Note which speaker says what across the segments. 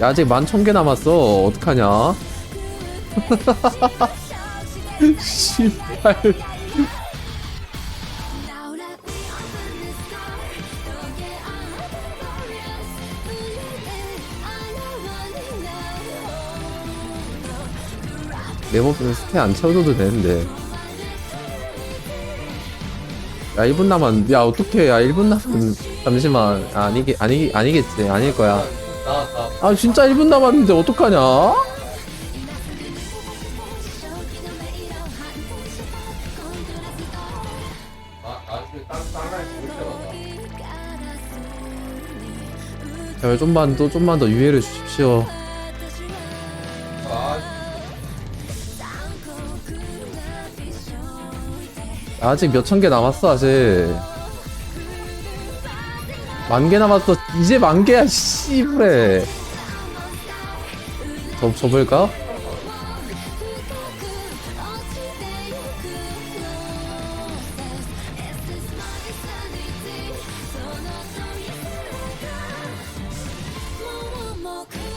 Speaker 1: 야 아직 만 천 개 남았어. 어떡하냐? 씨발. 내 몸은 스테 안 채워줘도 되는데. 야 1분 남았 야 어떡해. 야 1분 남았 잠시만. 아, 아니게 아니 아니겠지. 아닐 거야 아 진짜 1분 남았는데 어떡하냐? 제발 좀만 더 좀만 더 유예를 주십시오. 아직 몇 천 개 남았어 아직 만 개 남았어 이제 만 개야 씨부레 접 접을까?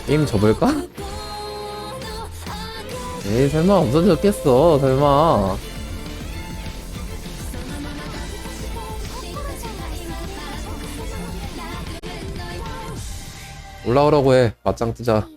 Speaker 1: 게임 접을까? 에이 설마 없어졌겠어 설마 올라오라고 해. 맞짱 뜨자